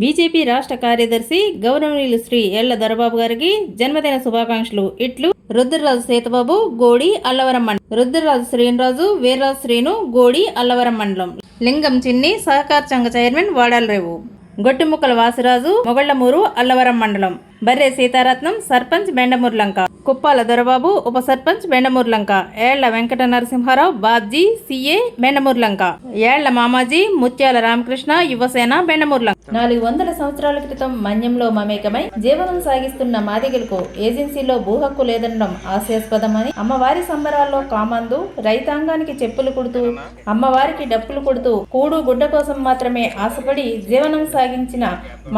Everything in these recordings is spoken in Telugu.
బీజేపీ రాష్ట్ర కార్యదర్శి గౌరవనీయులు శ్రీ ఎళ్ళ దొరబాబు గారికి జన్మదిన శుభాకాంక్షలు. ఇట్లు రుద్రరాజు సీతబాబు గోడి అల్లవరం మండలం. రుద్రరాజు శ్రీనిరాజు వీర్రాజు శ్రీను గోడి అల్లవరం మండలం. లింగం చిన్ని సహకార సంఘ చైర్మన్ వాడాల రేవు. గొట్టిముక్కల వాసిరాజు మొగళ్ళమూరు అల్లవరం మండలం. బర్రె సీతారత్నం సర్పంచ్ బెండమూర్లంక. కుప్పాల దొరబాబు ఉప సర్పంచ్ బెండమూర్లంక. ఏళ్ళ వెంకట నరసింహారావు బాబ్జీ సీఏ బెండమూర్లంక. ఏళ్ళ మామాజీ ముత్యాల రామకృష్ణ యువసేన బెండమూర్లంక. నాలుగు వందల సంవత్సరాల క్రితం మన్యంలో మమేకమై జీవనం సాగిస్తున్న మాదిగలకు ఏజెన్సీలో భూ హక్కు లేదనడం హాస్యాస్పదమని అమ్మవారి సంబరాల్లో కామందు రైతాంగానికి చెప్పులు కుడుతూ అమ్మవారికి డప్పులు కొడుతూ కూడు గుడ్డ కోసం మాత్రమే ఆశపడి జీవనం సాగించిన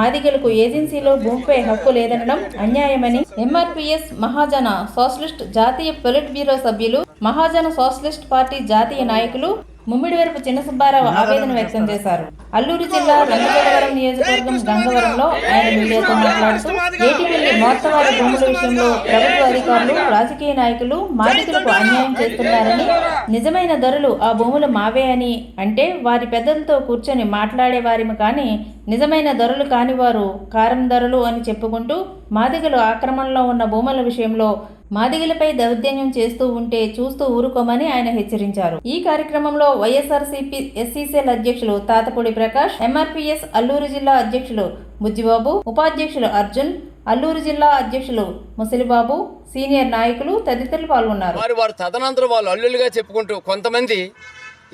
మాదిగలకు ఏజెన్సీలో భూమిపై హక్కు లేదు లేదనడం అన్యాయమని ఎంఆర్పిఎస్ మహాజన సోషలిస్ట్ జాతీయ పొలిట్ బ్యూరో సభ్యులు మహాజన సోషలిస్ట్ పార్టీ జాతీయ నాయకులు ముమ్మిడివరపు చిన్న సుబ్బారావు ఆవేదన వ్యక్తం చేశారు. అల్లూరు జిల్లా రంగచోడవరం నియోజకవర్గం గంగవరంలో ఆయన మీడియాతో మాట్లాడుతూ ఏటిపల్లి మోర్తవారి భూముల విషయంలో ప్రభుత్వ అధికారులు రాజకీయ నాయకులు మాదికులకు అన్యాయం చేస్తున్నారని నిజమైన ధరలు ఆ భూములు మావే అని అంటే వారి పెద్దలతో కూర్చొని మాట్లాడే వారిమి కానీ నిజమైన ధరలు కాని వారు కారం ధరలు అని చెప్పుకుంటూ మాదిగలు ఆక్రమణలో ఉన్న భూముల విషయంలో మాదిగలపై దౌర్జన్యం చేస్తూ ఉంటే చూస్తూ ఊరుకోమని ఆయన హెచ్చరించారు. ఈ కార్యక్రమంలో వైఎస్ఆర్సీపీ ఎస్సీసీఎల్ అధ్యక్షులు తాతపూడి ప్రకాష్ ఎంఆర్పీఎస్ అల్లూరు జిల్లా అధ్యక్షులు బుజ్జిబాబు ఉపాధ్యక్షులు అర్జున్ అల్లూరు జిల్లా అధ్యక్షులు ముసలిబాబు సీనియర్ నాయకులు తదితరులు పాల్గొన్నారు. వారు వారు తదనంతరం వాళ్ళు అల్లులుగా చెప్పుకుంటూ కొంతమంది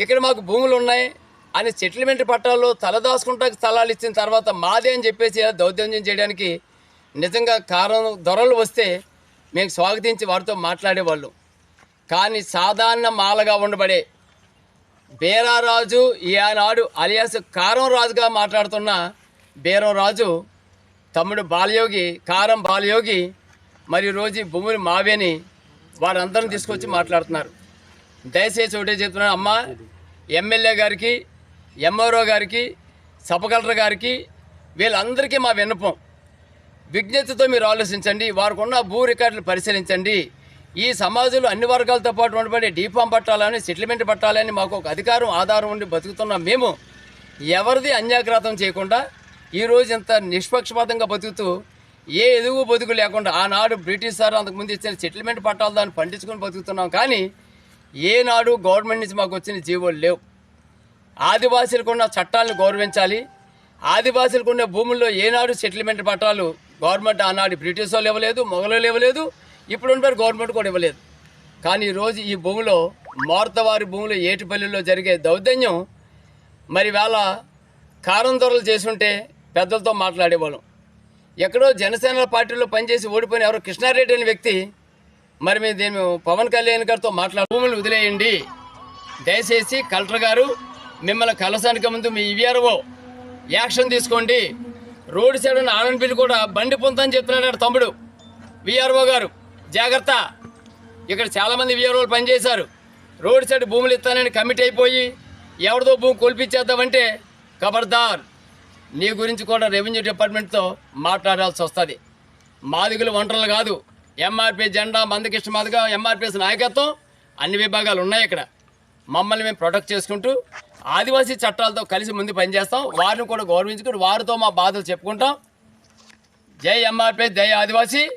ఇక్కడ మాకు భూములు ఉన్నాయి అని సెటిల్మెంట్ పట్టాల్లో తలదాచుకుంటా స్థలాలు ఇచ్చిన తర్వాత మాదే అని చెప్పేసి దౌర్జన్యం చేయడానికి నిజంగా కారణం దొరలు వస్తే మేము స్వాగతించి వారితో మాట్లాడేవాళ్ళు. కానీ సాధారణ మాలగా ఉండబడే బేరారాజు ఈనాడు అలియాస్ కారం రాజుగా మాట్లాడుతున్న బేరం రాజు తమ్ముడు బాలయోగి కారం బాలయోగి మరి రోజు భూములు మావేని వారందరం తీసుకొచ్చి మాట్లాడుతున్నారు. దయచేసి ఒకటే చెప్తున్నాను అమ్మ ఎమ్మెల్యే గారికి ఎంఆర్ఓ గారికి సబ్ కలెక్టర్ గారికి వీళ్ళందరికీ మా విన్నపం. విజ్ఞతతో మీరు ఆలోచించండి వారికి ఉన్న భూ రికార్డులు పరిశీలించండి. ఈ సమాజంలో అన్ని వర్గాలతో పాటు ఉండబడే డీఫామ్ పట్టాలని సెటిల్మెంట్ పట్టాలని మాకు ఒక అధికారం ఆధారం ఉండి బతుకుతున్న మేము. ఎవరిది అన్యాగ్రాతం చేయకుండా ఈరోజు ఇంత నిష్పక్షపాతంగా బతుకుతూ ఏ ఎదుగు బతుకు లేకుండా ఆనాడు బ్రిటిష్ సార్ అంతకుముందు ఇచ్చిన సెటిల్మెంట్ పట్టాలు దాన్ని పండించుకొని బతుకుతున్నాం కానీ ఏనాడు గవర్నమెంట్ నుంచి మాకు వచ్చిన జీవోలు లేవు. ఆదివాసీలకు ఉన్న చట్టాలను గౌరవించాలి. ఆదివాసీలకు ఉన్న భూముల్లో ఏనాడు సెటిల్మెంట్ పట్టాలు గవర్నమెంట్ ఆనాడు బ్రిటిష్ వాళ్ళు ఇవ్వలేదు మొఘలు ఇవ్వలేదు ఇప్పుడు ఉన్నారు గవర్నమెంట్ కూడా ఇవ్వలేదు. కానీ ఈరోజు ఈ భూమిలో మారుతవారి భూములు ఏటిపల్లిలో జరిగే దౌర్జన్యం మరి వేళ కారం దొరలు చేసుంటే పెద్దలతో మాట్లాడేవాళ్ళం. ఎక్కడో జనసేన పార్టీలో పనిచేసి ఓడిపోయిన ఎవరో కృష్ణారెడ్డి అనే వ్యక్తి మరి మేము దీని పవన్ కళ్యాణ్ గారితో మాట్లాడు భూములు వదిలేయండి. దయచేసి కలెక్టర్ గారు మిమ్మల్ని కలసానికి ముందు మీ ఇవిఆర్ఓ యాక్షన్ తీసుకోండి. రోడ్ సైడ్ ఉన్న ఆనంద్ కూడా బండి పొందని చెప్తున్నాడు తమ్ముడు. విఆర్ఓ గారు జాగ్రత్త. ఇక్కడ చాలామంది విఆర్ఓలు పనిచేశారు. రోడ్ సైడ్ భూములు ఇస్తానని కమిట్ అయిపోయి ఎవరిదో భూమి కొల్పించేద్దామంటే ఖబర్దార్ నీ గురించి కూడా రెవెన్యూ డిపార్ట్మెంట్తో మాట్లాడాల్సి వస్తుంది. మాదిగులు ఒంటరులు కాదు. ఎంఆర్పీ జెండా మందకృష్ణ మాదిగా ఎంఆర్పీఎస్ నాయకత్వం అన్ని విభాగాలు ఉన్నాయి ఇక్కడ. మమ్మల్ని మేము ప్రొటెక్ట్ చేసుకుంటూ ఆదివాసీ చట్టాలతో కలిసి ముందు పనిచేస్తాం. వారిని కూడా గౌరవించుకుని వారితో మా బాధలు చెప్పుకుంటాం. జై ఎంఆర్పీ జై ఆదివాసీ.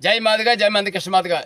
జై మాదిగా జై మంది కృష్ణమాదిగా.